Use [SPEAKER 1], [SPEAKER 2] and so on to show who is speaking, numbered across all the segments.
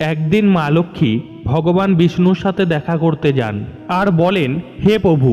[SPEAKER 1] একদিন মা লক্ষ্মী ভগবান বিষ্ণুর সাথে দেখা করতে যান। আর বলেন, হে প্রভু,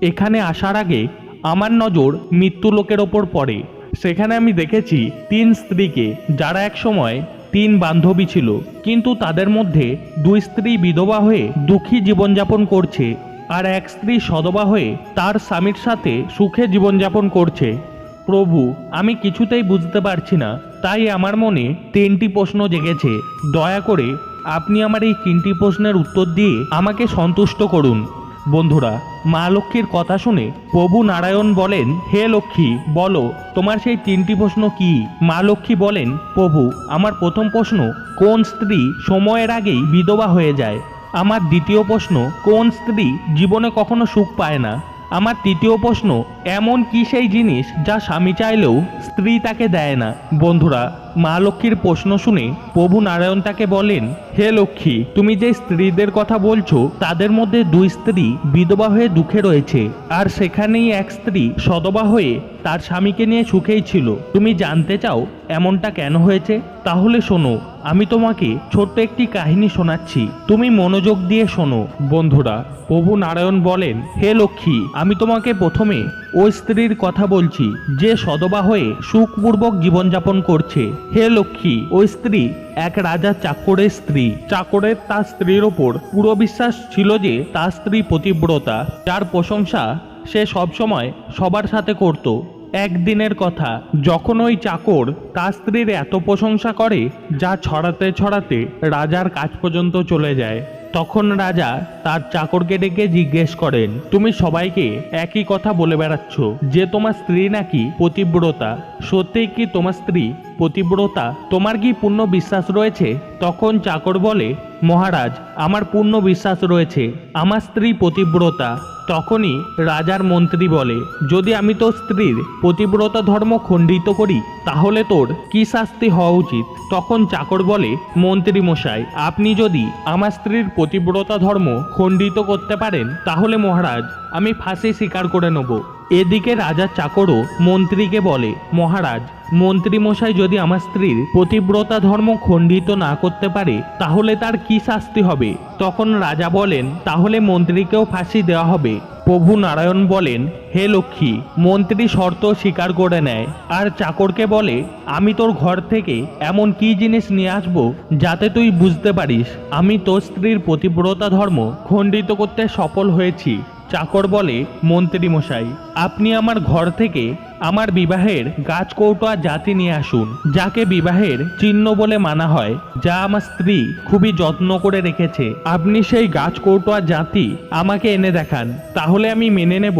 [SPEAKER 1] এখানে আসার আগে আমার নজর মৃত্যুলোকের ওপর পড়ে। সেখানে আমি দেখেছি তিন স্ত্রীকে, যারা এক সময় তিন বান্ধবী ছিল। কিন্তু তাদের মধ্যে দুই স্ত্রী বিধবা হয়ে দুঃখী জীবনযাপন করছে, আর এক স্ত্রী সদবা হয়ে তার স্বামীর সাথে সুখে জীবনযাপন করছে। প্রভু, আমি কিছুতেই বুঝতে পারছি না, তাই আমার মনে তিনটি প্রশ্ন জেগেছে। দয়া করে আপনি আমার এই তিনটি প্রশ্নের উত্তর দিয়ে আমাকে সন্তুষ্ট করুন। বন্ধুরা, মা লক্ষ্মীর কথা শুনে প্রভু নারায়ণ বলেন, হে লক্ষ্মী, বলো, তোমার সেই তিনটি প্রশ্ন কি? মা লক্ষ্মী বলেন, প্রভু, আমার প্রথম প্রশ্ন, কোন স্ত্রী সময়ের আগেই বিধবা হয়ে যায়? আমার দ্বিতীয় প্রশ্ন, কোন স্ত্রী জীবনে কখনো সুখ পায় না? আমার তৃতীয় প্রশ্ন, এমন কি সেই জিনিস যা স্বামী চাইলেও স্ত্রী তাকে দেয় না? বন্ধুরা মা লক্ষ্মীর প্রশ্ন শুনে প্রভু নারায়ণ তাকে বলেন, হে লক্ষ্মী, তুমি যে স্ত্রীদের কথা বলছো, তাদের মধ্যে দুই স্ত্রী বিধবা হয়ে দুঃখে রয়েছে, আর সেখানেই এক স্ত্রী সদবা হয়ে তার স্বামীকে নিয়ে সুখেই ছিল। তুমি জানতে চাও এমনটা কেন হয়েছে? তাহলে শোনো, আমি তোমাকে ছোট্ট একটি কাহিনী শোনাচ্ছি। তুমি মনোযোগ দিয়ে শোনো। বন্ধুরা, প্রভু নারায়ণ বলেন, হে লক্ষ্মী, আমি তোমাকে প্রথমে ওই স্ত্রীর কথা বলছি, যে সদবা হয়ে সুখপূর্বক জীবনযাপন করছে। হে লক্ষ্মী ওই স্ত্রী, এক রাজা চাকরের স্ত্রী। চাকরের তার স্ত্রীর ওপর পুরো বিশ্বাস ছিল যে তার স্ত্রী পতিব্রতা। যার প্রশংসা সে সবসময় সবার সাথে করত। একদিনের কথা, যখন ওই চাকর তার স্ত্রীর এত প্রশংসা করে, যা ছড়াতে ছড়াতে রাজার কাজ পর্যন্ত চলে যায়। তখন রাজা তার চাকরকে ডেকে জিজ্ঞেস করেন, তুমি সবাইকে একই কথা বলে বেড়াচ্ছ, যে তোমার স্ত্রী নাকি পতিব্রতা? সত্যিই কি তোমার স্ত্রী পতিব্রতা? তোমার কি পূর্ণ বিশ্বাস রয়েছে? তখন চাকর বলে, মহারাজ, আমার পূর্ণ বিশ্বাস রয়েছে। আমার স্ত্রী পতিব্রতা। তখনই রাজার মন্ত্রী বলে, যদি আমি তোর স্ত্রীর প্রতিব্রতা ধর্ম খণ্ডিত করি, তাহলে তোর কি শাস্তি হওয়া উচিত? তখন চাকর বলে, মন্ত্রী মশাই, আপনি যদি আমার স্ত্রীর পতিব্রতা ধর্ম খণ্ডিত করতে পারেন, তাহলে মহারাজ, আমি ফাঁসি স্বীকার করে নেব। এদিকে রাজার চাকরও মন্ত্রীকে বলে, মহারাজ মন্ত্রী মশাই যদি আমার স্ত্রীর পতিব্রতা ধর্ম খণ্ডিত না করতে পারে, তাহলে তার কি শাস্তি হবে? তখন রাজা বলেন, তাহলে মন্ত্রীকেও ফাঁসি দেওয়া হবে। প্রভু নারায়ণ বলেন, হে লক্ষ্মী, মন্ত্রী শর্ত স্বীকার করে নেয়। আর চাকরকে বলে, আমি তোর ঘর থেকে এমন কি জিনিস নিয়ে আসব যাতে তুই বুঝতে পারিস, আমি তোর স্ত্রীর পতিব্রতা ধর্ম খণ্ডিত করতে সফল হয়েছি। চাকর বলে, মন্ত্রী মশাই, আপনি আমার ঘর থেকে আমার বিবাহের গাছ কৌটোয়া জাতি নিয়ে আসুন, যাকে বিবাহের চিহ্ন বলে মানা হয়, যা আমার স্ত্রী খুবই যত্ন করে রেখেছে। আপনি সেই গাছ কৌটোয়া জাতি আমাকে এনে দেখান, তাহলে আমি মেনে নেব,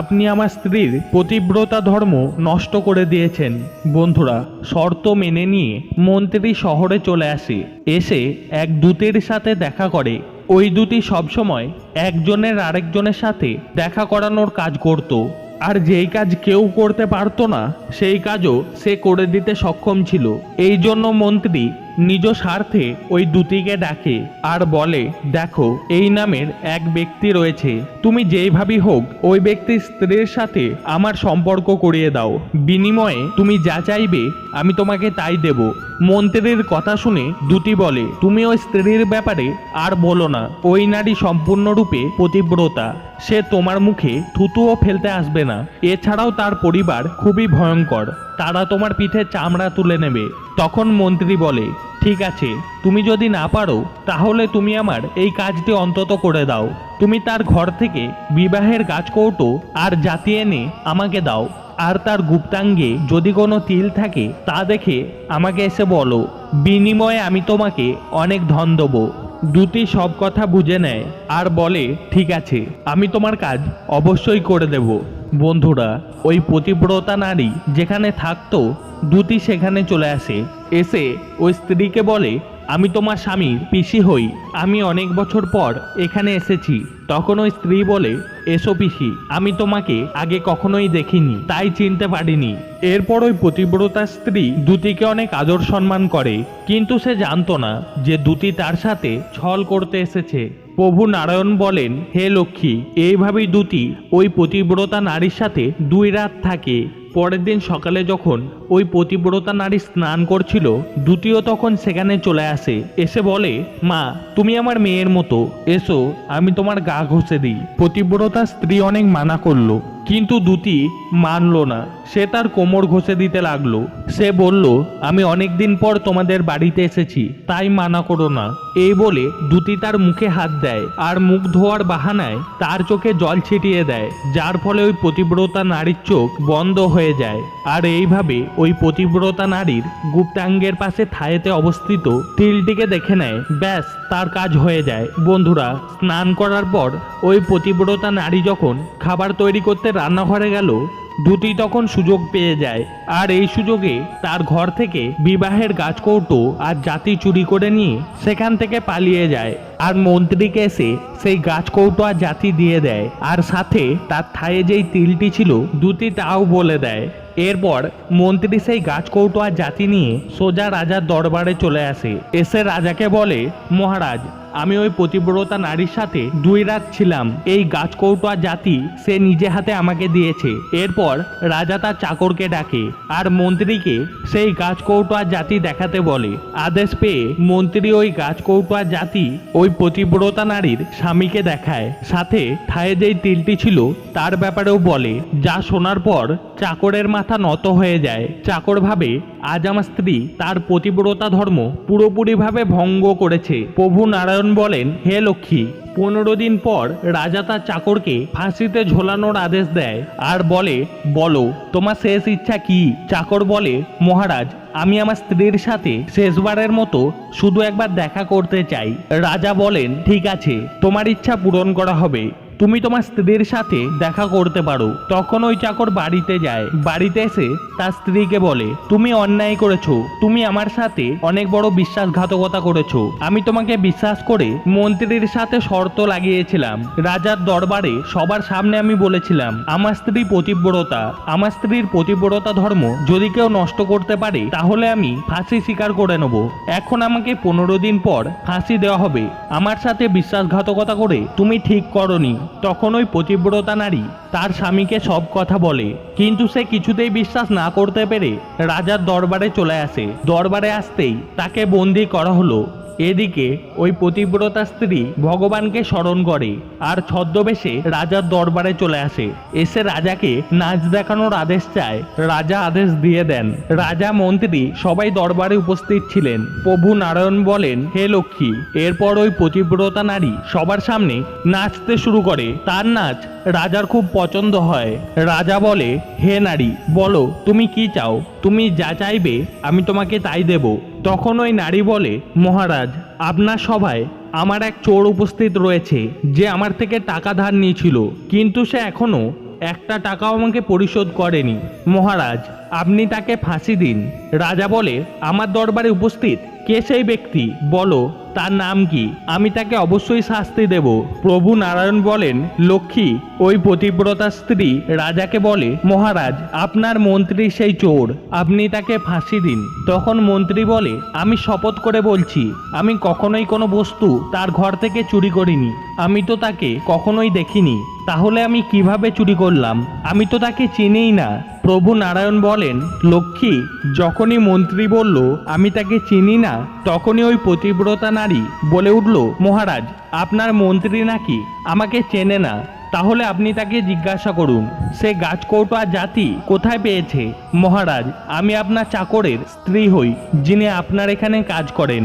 [SPEAKER 1] আপনি আমার স্ত্রীর প্রতিব্রতা ধর্ম নষ্ট করে দিয়েছেন। বন্ধুরা, শর্ত মেনে নিয়ে মন্ত্রী শহরে চলে আসে, এসে এক দূতের সাথে দেখা করে ওই দুটি সবসময় একজনের আরেকজনের সাথে দেখা করানোর কাজ করত। আর যেই কাজ কেউ করতে পারতো না, সেই কাজও সে করে দিতে সক্ষম ছিল। এই জন্য মন্ত্রী নিজ স্বার্থে ওই দুটিকে ডাকে আর বলে, দেখো, এই নামের এক ব্যক্তি রয়েছে। তুমি যেইভাবেই হোক, ওই ব্যক্তির স্ত্রীর সাথে আমার সম্পর্ক করিয়ে দাও। বিনিময়ে তুমি যা চাইবে, আমি তোমাকে তাই দেব। মন্ত্রীর কথা শুনে দুটি বলে, তুমি ওই স্ত্রীর ব্যাপারে আর বলো না। ওই নারী সম্পূর্ণরূপে পতিব্রতা। সে তোমার মুখে থুতুও ফেলতে আসবে না। এছাড়াও তার পরিবার খুবই ভয়ঙ্কর। তারা তোমার পিঠে চামড়া তুলে নেবে। তখন মন্ত্রী বলে, ঠিক আছে, তুমি যদি না পারো, তাহলে তুমি আমার এই কাজটি অন্তত করে দাও। তুমি তার ঘর থেকে বিবাহের গাছ কৌটো আর জাতি এনে আমাকে দাও। আর তার গুপ্তাঙ্গে যদি কোনো তিল থাকে, তা দেখে আমাকে এসে বলো। বিনিময়ে আমি তোমাকে অনেক ধন দেবো। দুটি সব কথা বুঝে নেয় আর বলে, ঠিক আছে, আমি তোমার কাজ অবশ্যই করে দেব। বন্ধুরা, ওই পতিব্রতা নারী যেখানে থাকতো, দুটি সেখানে চলে আসে। এসে ওই স্ত্রীকে বলে, আমি তোমার স্বামীর পিসি হই। আমি অনেক বছর পর এখানে এসেছি। তখন ওই স্ত্রী বলে, এসো পিসি, আমি তোমাকে আগে কখনোই দেখিনি, তাই চিনতে পারিনি। এরপর ওই পতিব্রতা স্ত্রী দুটিকে অনেক আদর সম্মান করে, কিন্তু সে জানতো না যে দুটি তার সাথে ছল করতে এসেছে। প্রভু নারায়ণ বলেন, হে লক্ষ্মী, এইভাবেই দুটি ওই পতিব্রতা নারীর সাথে দুই রাত থাকে। পরের দিন সকালে যখন ওই পতিব্রতা নারী স্নান করছিল দ্বিতীয় তখন সেখানে চলে আসে। এসে বলে, মা, তুমি আমার মেয়ের মতো। এসো, আমি তোমার গা ঘষে দিই। পতিব্রতা স্ত্রী অনেক মানা করল, কিন্তু দুটি মানলো না। সে তার কোমর ঘষে দিতে লাগল। সে বলল, আমি অনেক দিন পর তোমাদের বাড়িতে এসেছি, তাই মানা করো না। এই বলে দুটি তার মুখে হাত দেয় আর মুখ ধোয়ার বাহানায় তার চোখে জল ছিটিয়ে দেয়, যার ফলে ওই প্রতিব্রতা নারীর চোখ বন্ধ হয়ে যায়। আর এইভাবে ওই প্রতিব্রতা নারীর গুপ্তাঙ্গের পাশে থায়েতে অবস্থিত তিলটিকে দেখে নেয়, ব্যাস, তার কাজ হয়ে যায়। বন্ধুরা, স্নান করার পর ওই প্রতিব্রতা নারী যখন খাবার তৈরি করতে রান্নাঘরে গেল দুটি তখন সুযোগ পেয়ে যায়। আর এই সুযোগে তার ঘর থেকে বিবাহের গাছকৌটো আর জাতি চুরি করে নিয়ে সেখান থেকে পালিয়ে যায়। আর মন্ত্রীকে এসে সেই গাছকৌটো আর জাতি দিয়ে দেয়। আর সাথে তার থায়ে যেই তিলটি ছিল, দুটি তাও বলে দেয়। এরপর মন্ত্রী সেই গাছকৌটো আর জাতি নিয়ে সোজা রাজার দরবারে চলে আসে। এসে রাজাকে বলে, মহারাজ আমি ওই পতিব্রতা নারীর সাথে দুই রাত ছিলাম। এই গাছকৌটো জাতি সে নিজে হাতে আমাকে দিয়েছে। এরপর রাজা তার চাকরকে ডাকে আর মন্ত্রীকে সেই গাছকৌটো জাতি দেখাতে বলে। আদেশ পেয়ে মন্ত্রী ওই গাছকৌটো জাতি ওই পতিব্রতা নারীর স্বামীকে দেখায়। সাথে ঠায়ে যেই তিলটি ছিল তার ব্যাপারেও বলে, যা শোনার পর চাকরের মাথা নত হয়ে যায়। চাকর ভাবে আজ আমার স্ত্রী তার পতিব্রতা ধর্ম পুরোপুরিভাবে ভঙ্গ করেছে। প্রভু নারায়ণ বলেন, হে লক্ষ্মী, পনেরো দিন পর রাজা তার চাকরকে ফাঁসিতে ঝোলানোর আদেশ দেয় আর বলে, বলো, তোমার শেষ ইচ্ছা কি? চাকর বলে, মহারাজ, আমি আমার স্ত্রীর সাথে শেষবারের মতো শুধু একবার দেখা করতে চাই। রাজা বলেন, ঠিক আছে, তোমার ইচ্ছা পূরণ করা হবে। তুমি তোমার স্ত্রীর সাথে দেখা করতে পারো। তখন ওই চাকর বাড়িতে যায়। বাড়িতে এসে তার স্ত্রীকে বলে, তুমি অন্যায় করেছ। তুমি আমার সাথে অনেক বড় বিশ্বাসঘাতকতা করেছ। আমি তোমাকে বিশ্বাস করে মন্ত্রীর সাথে শর্ত লাগিয়েছিলাম। রাজার দরবারে সবার সামনে আমি বলেছিলাম, আমার স্ত্রী পতিব্রতা আমার স্ত্রীর পতিব্রতা ধর্ম যদি কেউ নষ্ট করতে পারে, তাহলে আমি ফাঁসি স্বীকার করে নেব। এখন আমাকে পনেরো দিন পর ফাঁসি দেওয়া হবে। আমার সাথে বিশ্বাসঘাতকতা করে তুমি ঠিক করনি। তখন ওই পতিব্রতা নারী তার স্বামীকে সব কথা বলে, কিন্তু সে কিছুতেই বিশ্বাস না করতে পেরে রাজার দরবারে চলে আসে। দরবারে আসতেই তাকে বন্দি করা হলো। এদিকে ওই পতিব্রতা স্ত্রী ভগবানকে স্মরণ করে আর ছদ্মবেশে রাজার দরবারে চলে আসে। এসে রাজাকে নাচ দেখানোর আদেশ চায়। রাজা আদেশ দিয়ে দেন। রাজা মন্ত্রী সবাই দরবারে উপস্থিত ছিলেন। প্রভু নারায়ণ বলেন, হে লক্ষ্মী, এরপর ওই পতিব্রতা নারী সবার সামনে নাচতে শুরু করে। তার নাচ রাজার খুব পছন্দ হয়। রাজা বলে, হে নারী, বলো, তুমি কি চাও? তুমি যা চাইবে, আমি তোমাকে তাই দেব। তখন ওই নারী বলে, মহারাজ, আপনার সভায় আমার এক চোর উপস্থিত রয়েছে, যে আমার থেকে টাকা ধার নিয়েছিল, কিন্তু সে এখনও একটা টাকাও আমাকে পরিশোধ করেনি। মহারাজ আপনি তাকে ফাঁসি দিন। রাজা বলে, আমার দরবারে উপস্থিত। কে সেই ব্যক্তি? বলো, তার নাম কি? আমি তাকে অবশ্যই শাস্তি দেব। প্রভু নারায়ণ বলেন, লক্ষ্মী, ওই পতিব্রতা স্ত্রী রাজাকে বলে, মহারাজ, আপনার মন্ত্রী সেই চোর। আপনি তাকে ফাঁসি দিন। তখন মন্ত্রী বলে, আমি শপথ করে বলছি, আমি কখনোই কোনো বস্তু তার ঘর থেকে চুরি করিনি। আমি তো তাকে কখনোই দেখিনি। তাহলে আমি কীভাবে চুরি করলাম? আমি তো তাকে চিনিই না। প্রভু নারায়ণ বলেন, লক্ষ্মী, যখনই মন্ত্রী বলল, আমি তাকে চিনি না, তখনই ওই পতিব্রতা নারী বলে উঠল, মহারাজ, আপনার মন্ত্রী নাকি আমাকে চেনে না, তাহলে আপনি তাকে জিজ্ঞাসা করুন, সে গাছকৌটা জাতি কোথায় পেয়েছে? মহারাজ, আমি আপনার চাকরের স্ত্রী হই, যিনি আপনার এখানে কাজ করেন।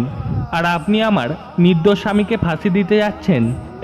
[SPEAKER 1] আর আপনি আমার নির্দোষ স্বামীকে ফাঁসি দিতে যাচ্ছেন,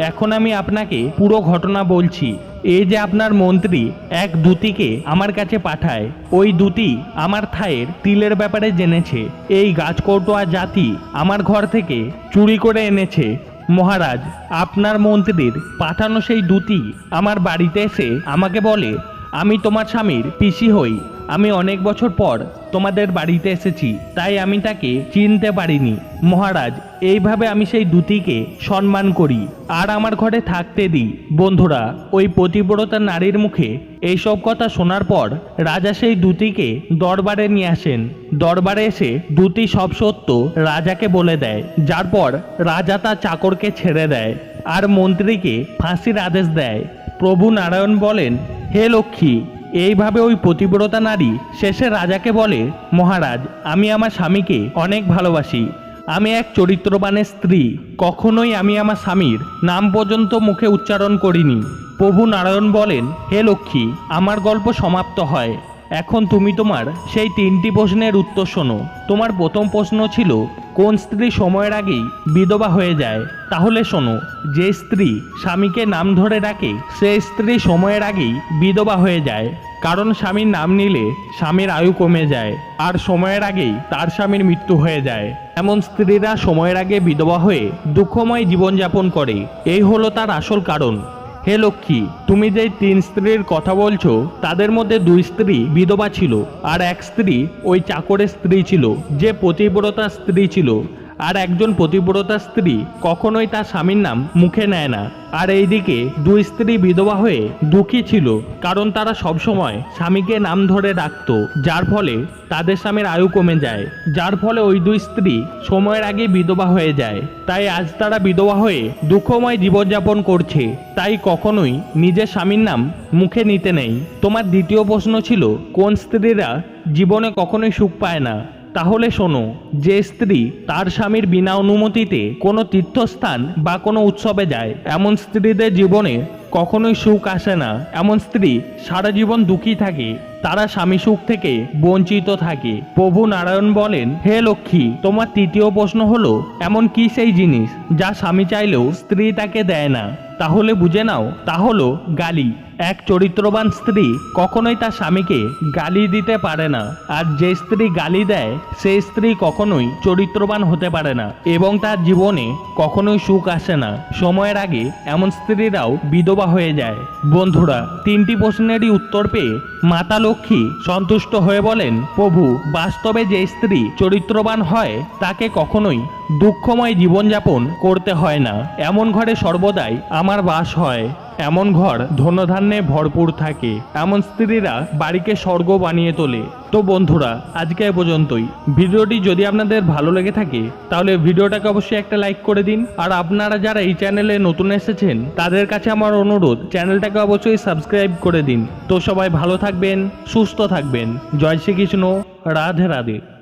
[SPEAKER 1] এখন আমি আপনাকে পুরো ঘটনা বলছি। এই যে আপনার মন্ত্রী এক দূতিকে আমার কাছে পাঠায়, ওই দূতি আমার থায়ের তিলের ব্যাপারে জেনেছে। এই গাছকৌটো আর জাতি আমার ঘর থেকে চুরি করে এনেছে। মহারাজ, আপনার মন্ত্রীর পাঠানো সেই দূতি আমার বাড়িতে এসে আমাকে বলে, আমি তোমার স্বামীর পিসি হই। আমি অনেক বছর পর তোমাদের বাড়িতে এসেছি, তাই আমি তাকে চিনতে পারিনি। মহারাজ, এইভাবে আমি সেই দূতিকে সম্মান করি। আর আমার ঘরে থাকতে দিই। বন্ধুরা, ওই পতিব্রতা নারীর মুখে এইসব কথা শোনার পর রাজা সেই দূতিকে দরবারে নিয়ে আসেন। দরবারে এসে দূতি সব সত্য রাজাকে বলে দেয়। যার পর রাজা তার চাকরকে ছেড়ে দেয় আর মন্ত্রীকে ফাঁসির আদেশ দেয়। প্রভু নারায়ণ বলেন, হে লক্ষ্মী এইভাবে ওই প্রতিব্রতা নারী শেষে রাজাকে বলে, মহারাজ, আমি আমার স্বামীকে অনেক ভালোবাসি। আমি এক চরিত্রবানের স্ত্রী। কখনোই আমি আমার স্বামীর নাম পর্যন্ত মুখে উচ্চারণ করিনি। প্রভু নারায়ণ বলেন, হে লক্ষ্মী, আমার গল্প সমাপ্ত হয়। এখন তুমি তোমার সেই তিনটি প্রশ্নের উত্তর শোনো। তোমার প্রথম প্রশ্ন ছিল, কোন স্ত্রী সময়ের আগেই বিধবা হয়ে যায়? তাহলে শোনো, যে স্ত্রী স্বামীকে নাম ধরে ডাকে, সে স্ত্রী সময়ের আগেই বিধবা হয়ে যায়। কারণ স্বামীর নাম নিলে স্বামীর আয়ু কমে যায়, আর সময়ের আগেই তার স্বামীর মৃত্যু হয়ে যায়। এমন স্ত্রীরা সময়ের আগে বিধবা হয়ে দুঃখময় জীবনযাপন করে। এই হলো তার আসল কারণ। হে লক্ষ্মী, তুমি যে তিন স্ত্রীর কথা বলছো, তাদের মধ্যে দুই স্ত্রী বিধবা ছিল, আর এক স্ত্রী ওই চাকরের স্ত্রী ছিল, যে পতিব্রতার স্ত্রী ছিল। আর একজন পতিব্রতা স্ত্রী কখনোই তার স্বামীর নাম মুখে নেয় না। আর এইদিকে দুই স্ত্রী বিধবা হয়ে দুঃখী ছিল, কারণ তারা সবসময় স্বামীকে নাম ধরে ডাকতো, যার ফলে তাদের স্বামীর আয়ু কমে যায়। যার ফলে ওই দুই স্ত্রী সময়ের আগে বিধবা হয়ে যায়। তাই আজ তারা বিধবা হয়ে দুঃখময় জীবনযাপন করছে। তাই কখনোই নিজের স্বামীর নাম মুখে নিতে নেই। তোমার দ্বিতীয় প্রশ্ন ছিল, কোন স্ত্রীরা জীবনে কখনোই সুখ পায় না? তাহলে শোনো, যে স্ত্রী তার স্বামীর বিনা অনুমতিতে কোনো তীর্থস্থান বা কোনো উৎসবে যায়, এমন স্ত্রীদের জীবনে কখনোই সুখ আসে না। এমন স্ত্রী সারা জীবন দুঃখী থাকে, তারা স্বামী সুখ থেকে বঞ্চিত থাকে। প্রভু নারায়ণ বলেন, হে লক্ষ্মী, তোমার তৃতীয় প্রশ্ন হলো, এমন কি সেই জিনিস যা স্বামী চাইলেও স্ত্রী তাকে দেয় না? তাহলে বুঝে নাও, তা হলো গালি। এক চরিত্রবান স্ত্রী কখনোই তার স্বামীকে গালি দিতে পারে না। আর যে স্ত্রী গালি দেয় সেই স্ত্রী কখনোই চরিত্রবান হতে পারে না এবং তার জীবনে কখনোই সুখ আসে না। সময়ের আগে এমন স্ত্রীরাও বিধবা হয়ে যায়। বন্ধুরা, তিনটি প্রশ্নেরই উত্তর পেয়ে মাতা লক্ষ্মী সন্তুষ্ট হয়ে বলেন, প্রভু, বাস্তবে যে স্ত্রী চরিত্রবান হয়, তাকে কখনোই দুঃখময় জীবনযাপন করতে হয় না। এমন ঘরে সর্বদাই আমার বাস হয়। এমন ঘর ধনধান্যে ভরপুর থাকে। এমন স্ত্রীরা বাড়িকে স্বর্গ বানিয়ে তোলে। তো বন্ধুরা, আজকে এ পর্যন্তই। ভিডিওটি যদি আপনাদের ভালো লেগে থাকে, তাহলে ভিডিওটাকে অবশ্যই একটা লাইক করে দিন। আর আপনারা যারা এই চ্যানেলে নতুন এসেছেন, তাদের কাছে আমার অনুরোধ, চ্যানেলটাকে অবশ্যই সাবস্ক্রাইব করে দিন। তো সবাই ভালো থাকবেন, সুস্থ থাকবেন। জয় শ্রীকৃষ্ণ, রাধে রাধে।